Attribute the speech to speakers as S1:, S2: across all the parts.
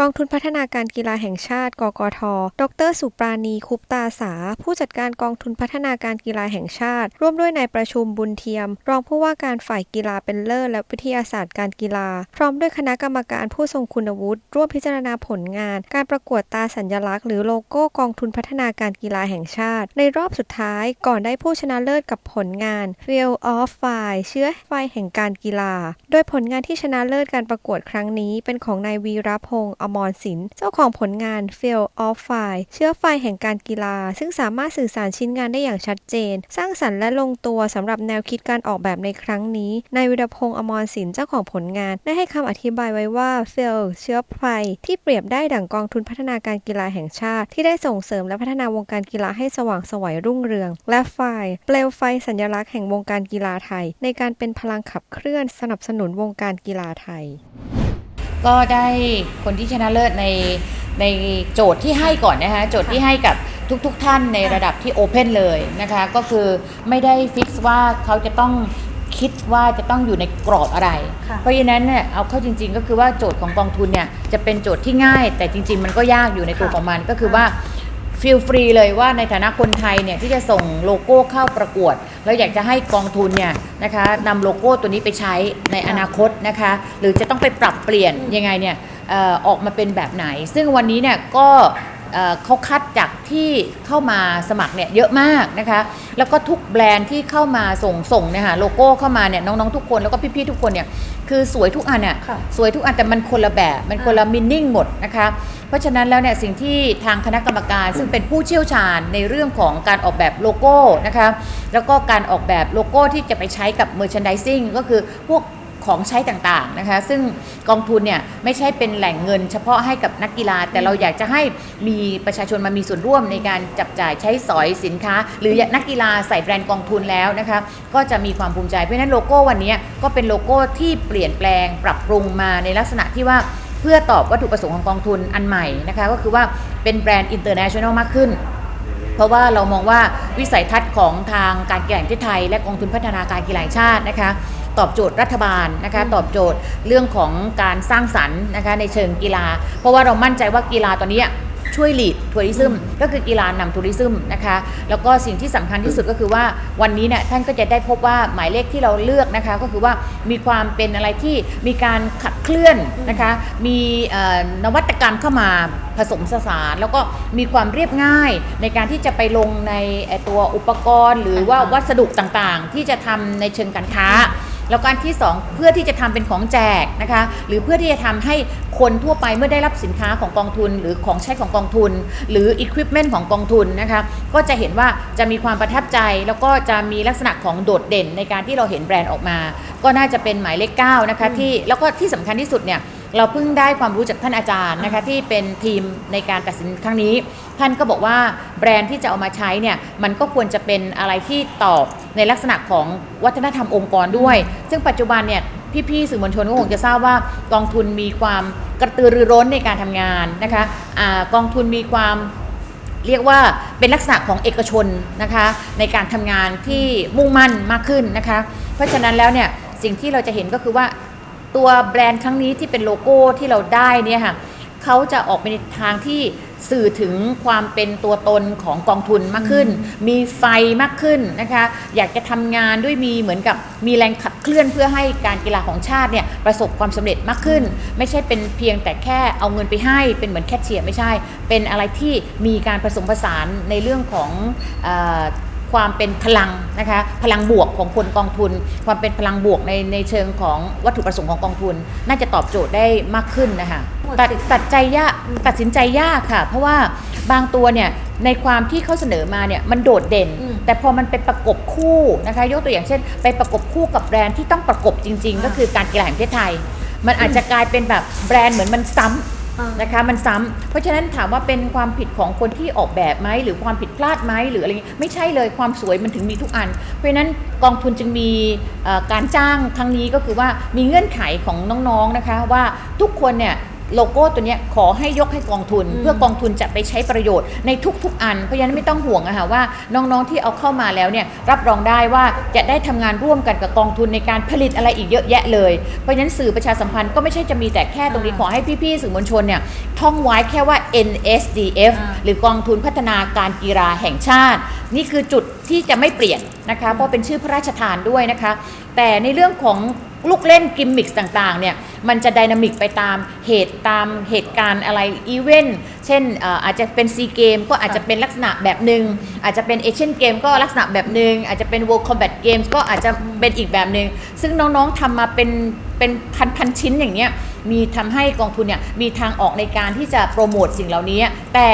S1: กองทุนพัฒนาการกีฬาแห่งชาติ กกท ดร สุปราณี คุปตาสา ผู้จัดการกองทุนพัฒนาการกีฬาแห่งชาติ ร่วมด้วยนายประชุมบุญเทียม รองผู้ว่าการฝ่ายกีฬาเป็นเลิศและวิทยาศาสตร์การกีฬา พร้อมด้วยคณะกรรมการผู้ทรงคุณวุฒิ ร่วมพิจารณาผลงาน การประกวดตาสัญลักษณ์ หรือโลโก้กองทุนพัฒนาการกีฬาแห่งชาติ ในรอบสุดท้ายก่อนได้ผู้ชนะเลิศกับผลงาน Field of Fire เชื้อไฟแห่งการกีฬา โดยผลงานที่ชนะเลิศการประกวดครั้งนี้ เป็นของนายวีรพงษ์อมรศิลป์เจ้าของผลงาน f i e l of Fire เชื้อไฟแห่งการกีฬา ซึ่งสามารถสื่อสารชิ้นงานได้อย่างชัดเจน สร้างสรรค์และลงตัวสำหรับแนวคิดการออกแบบในครั้งนี้นายวีรพงษ์อมรศิลป์เจ้าของผลงาน ได้ให้คำอธิบายไว้ว่า f i e l เชื้อไฟที่เปรียบได้ดั่งกองทุนพัฒนาการกีฬาแห่งชาติ ที่ได้ส่งเสริมและพัฒนาวงการกีฬาให้สว่างสวัยรุ่งเรือง และไฟเปลวไฟสัญลักษณ์แห่งวงการกีฬาไทย ในการเป็นพลังขับเคลื่อนสนับสนุนวงการกีฬาไทย
S2: ก็ได้คนที่ชนะเลิศในในโจทย์ที่ให้ก่อนนะคะโจทย์ที่ให้กับทุกๆทท่านในระดับที่โอเพนเลยนะคะก็คือไม่ได้ฟิกซ์ว่าเขาจะต้องคิดว่าจะต้องอยู่ในกรอบอะไร
S3: ค่ะ
S2: เพราะฉะนั้นเนี่ยเอาเข้าจริง ๆ ก็คือว่าโจทย์ของกองทุนเนี่ยจะเป็นโจทย์ที่ง่าย แต่จริง ๆ มันก็ยากอยู่ในตัวของมันก็คือว่า ฟีลฟรีเลยว่าในฐานะคนไทยเนี่ยที่จะส่งโลโก้เข้าประกวด แล้วอยากจะให้กองทุนเนี่ยนะคะนำโลโก้ตัวนี้ไปใช้ในอนาคตนะคะ หรือจะต้องไปปรับเปลี่ยนยังไงเนี่ยออกมาเป็นแบบไหน ซึ่งวันนี้เนี่ยก็ เอ่อเขาคัดจากที่เข้ามาสมัครเนี่ยเยอะมากนะคะ แล้วก็ทุกแบรนด์ที่เข้ามาส่งส่งเนี่ยค่ะโลโก้เข้ามาเนี่ยน้องๆทุกคนแล้วก็พี่ๆทุกคนเนี่ยคือสวยทุกอันเนี่ย
S3: ค่ะ
S2: สวยทุกอันแต่มันคนละแบบมันคนละมินนิ่งหมดนะคะเพราะฉะนั้นแล้วเนี่ยสิ่งที่ทางคณะกรรมการซึ่งเป็นผู้เชี่ยวชาญในเรื่องของการออกแบบโลโก้นะคะแล้วก็การออกแบบโลโก้ที่จะไปใช้กับ merchandising ก็คือพวก ของใช้ต่างๆนะคะ ซึ่งกองทุนเนี่ยไม่ใช่เป็นแหล่งเงิน เฉพาะให้กับนักกีฬา แต่เราอยากจะให้มีประชาชนมามีส่วนร่วมในการจับจ่ายใช้สอยสินค้า หรือนักกีฬาใส่แบรนด์กองทุนแล้วนะคะก็จะมีความภูมิใจเพราะฉะนั้นโลโก้วันนี้ก็เป็นโลโก้ที่เปลี่ยนแปลงปรับปรุงมาในลักษณะที่ว่าเพื่อตอบวัตถุประสงค์ของกองทุนอันใหม่นะคะก็คือว่าเป็นแบรนด์อินเตอร์เนชั่นแนลมากขึ้นเพราะว่าเรามองว่าวิสัยทัศน์ของทางการกีฬาแห่งประเทศไทย และกองทุนพัฒนาการกีฬาชาตินะคะ ตอบโจทย์รัฐบาลนะคะตอบโจทย์เรื่องของการสร้างสรรค์นะคะในเชิงกีฬา เพราะว่าเรามั่นใจว่ากีฬาตอนนี้ช่วยหลีดทัวริซึมก็คือกีฬานำทัวริซึมนะคะ แล้วก็สิ่งที่สำคัญที่สุดก็คือว่าวันนี้เนี่ยท่านก็จะได้พบว่าหมายเลขที่เราเลือกนะคะ ก็คือว่ามีความเป็นอะไรที่มีการขับเคลื่อนนะคะ มีเอ่อนวัตกรรมเข้ามาผสมผสานแล้วก็มีความเรียบง่ายในการที่จะไปลงในเอ่อตัวอุปกรณ์ หรือว่าวัสดุต่างๆ ที่จะทำในเชิงการค้า แล้วการที่ 2 เพื่อที่จะทำเป็นของแจกนะคะหรือเพื่อที่จะทำให้คนทั่วไปเมื่อได้รับสินค้าของกองทุน หรือของใช้ของกองทุน หรืออุปกรณ์ของกองทุนนะคะก็จะเห็นว่าจะมีความประทับใจแล้วก็จะมีลักษณะของโดดเด่นในการที่เราเห็นแบรนด์ออกมา ก็น่าจะเป็นหมายเลข9นะคะที่แล้วก็ที่สำคัญที่สุดเนี่ย เราเพิ่งได้ความรู้จากท่านอาจารย์นะคะที่เป็นทีมในการตัดสินครั้งนี้ ท่านก็บอกว่าแบรนด์ที่จะเอามาใช้เนี่ยมันก็ควรจะเป็นอะไรที่ตอบในลักษณะของวัฒนธรรมองค์กรด้วย ซึ่งปัจจุบันเนี่ยพี่ๆสื่อมวลชนก็คงจะทราบว่ากองทุนมีความกระตือรือร้นในการทำงานนะคะอากองทุนมีความเรียกว่าเป็นลักษณะของเอกชนนะคะในการทำงานที่มุ่งมั่นมากขึ้นนะคะ เพราะฉะนั้นแล้วเนี่ยสิ่งที่เราจะเห็นก็คือว่า ตัวแบรนด์ครั้งนี้ที่เป็นโลโก้ที่เราได้เนี่ยค่ะเขาจะออกไปในทางที่สื่อถึงความเป็นตัวตนของกองทุนมากขึ้น มีไฟมากขึ้นนะคะ อยากจะทำงานด้วยมีเหมือนกับมีแรงขับเคลื่อนเพื่อให้การกีฬาของชาติเนี่ยประสบความสำเร็จมากขึ้น ไม่ใช่เป็นเพียงแต่แค่เอาเงินไปให้เป็นเหมือนแคชเชียร์ไม่ใช่ เป็นอะไรที่มีการผสมผสานในเรื่องของ ความเป็นพลังนะคะพลังบวกของคนกองทุน ความเป็นพลังบวกในในเชิงของวัตถุประสงค์ของกองทุน น่าจะตอบโจทย์ได้มากขึ้นนะคะ
S3: หมด
S2: ตัด
S3: สิทธิ์
S2: ตัดใจยากตัดสินใจยากค่ะ เพราะว่าบางตัวเนี่ยในความที่เขาเสนอมาเนี่ยมันโดดเด่น
S3: อืม
S2: แต่พอมันไปประกบคู่นะคะยกตัวอย่างเช่น ไปประกบคู่กับแบรนด์ที่ต้องประกบจริง ๆ ก็คือการกีฬาแห่งประเทศไทย มันอาจจะกลายเป็นแบบแบรนด์เหมือนมันซ้ำ
S3: อ่า นะ
S2: คะมันซ้ำเพราะฉะนั้นถามว่าเป็นความผิดของคนที่ออกแบบไหมหรือความผิดพลาดไหมหรืออะไรอย่างงี้ไม่ใช่เลยความสวยมันถึงมีทุกอัน เพราะฉะนั้นกองทุนจึงมีการจ้างครั้งนี้ก็คือว่ามีเงื่อนไขของน้องๆนะคะว่าทุกคนเนี่ย โลโก้ตัวเนี้ยขอให้ยกให้กองทุน เพื่อกองทุนจะไปใช้ประโยชน์ในทุกๆ อัน เพราะฉะนั้นไม่ต้องห่วงอะค่ะว่าน้องๆที่เอาเข้ามาแล้วเนี่ยรับรองได้ว่าจะได้ทำงานร่วมกันกับกองทุนในการผลิตอะไรอีกเยอะแยะเลย เพราะฉะนั้นสื่อประชาสัมพันธ์ก็ไม่ใช่จะมีแต่แค่ตรงนี้ขอให้พี่ๆสื่อมวลชนเนี่ยท่องไว้แค่ว่า NSDF
S3: อ่า
S2: หรือกองทุนพัฒนาการกีฬาแห่งชาติ นี่คือจุดที่จะไม่เปลี่ยนนะคะเพราะเป็นชื่อพระราชทานด้วยนะคะ แต่ในเรื่องของลูกเล่นกิมมิคต่างๆเนี่ย มันจะไดนามิกไปตามเหตุตามเหตุการณ์อะไรอีเวนต์เช่นอาจจะเป็นซีเกมก็อาจจะเป็นลักษณะแบบหนึ่งอาจจะเป็นเอเชียนเกมก็ลักษณะแบบหนึ่งอาจจะเป็น World Combat Games ก็อาจจะเป็นอีกแบบหนึ่งซึ่งน้องๆทำมาเป็นเป็นพันๆชิ้นอย่างเนี้ยมีทำให้กองทุนเนี่ยมีทางออกในการที่จะโปรโมทสิ่งเหล่านี้แต่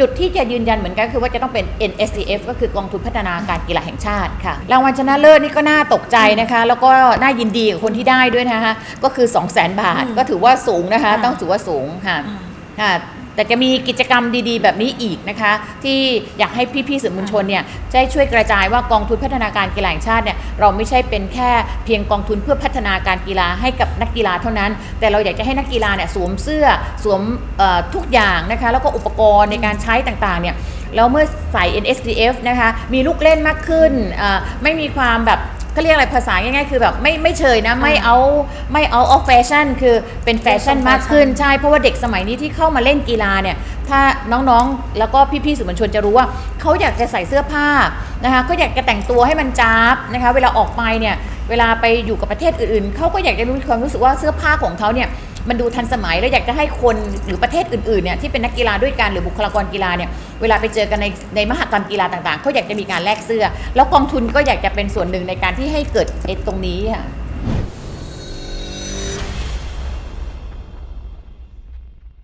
S2: จุดที่จะยืนยันเหมือนกันคือว่าจะต้องเป็น NSCF ก็คือกองทุนพัฒนาการกีฬาแห่งชาติค่ะรางวัลชนะเลิศนี่ก็น่าตกใจนะคะ แล้วก็น่ายินดีกับคนที่ได้ด้วยนะคะก็คือ 2 0 0 0 0 0 บาท ก็ถือว่าสูงนะคะ
S3: ค่ะ
S2: ต้องถือว่าสูงค่ะ
S3: อืม
S2: ค่ะแต่จะมีกิจกรรมดีๆ แบบนี้อีกนะคะ ที่อยากให้พี่ๆสื่อมวลชนเนี่ยได้ช่วยกระจายว่ากองทุนพัฒนาการกีฬาแห่งชาติเนี่ย เราไม่ใช่เป็นแค่เพียงกองทุนเพื่อพัฒนาการกีฬาให้กับนักกีฬาเท่านั้น แต่เราอยากจะให้นักกีฬาเนี่ยสวมเสื้อสวมเอ่อทุกอย่างนะคะแล้วก็อุปกรณ์ในการใช้ต่างๆเนี่ยแล้วเมื่อใส่ NSDF นะคะมีลูกเล่นมากขึ้นเอ่อไม่มีความแบบก็เรียกอะไรภาษาง่ายๆ คือแบบไม่ไม่เชยนะไม่เอาไม่เอาออฟแฟชั่นคือเป็นแฟชั่นมากขึ้นใช่เพราะว่าเด็กสมัยนี้ที่เข้ามาเล่นกีฬาเนี่ย ถ้าน้องๆ แล้วก็พี่ๆสื่อมวลชนจะรู้ว่าเขาอยากจะใส่เสื้อผ้านะคะเขาอยากจะแต่งตัวให้มันจ้าบนะคะ เวลาออกไปเนี่ยเวลาไปอยู่กับประเทศอื่นๆเขาก็อยากจะรู้ความรู้สึกว่าเสื้อผ้าของเขาเนี่ยมันดูทันสมัยแล้วอยากจะให้คนหรือประเทศอื่นๆเนี่ยที่เป็นนักกีฬาด้วยกันหรือบุคลากรกีฬาเนี่ยเวลาไปเจอกันในในมหกรรมกีฬาต่างๆเขาอยากจะมีการแลกเสื้อ แล้วกองทุนก็อยากจะเป็นส่วนหนึ่งในการที่ให้เกิดไอ้ตรงนี้ค่ะ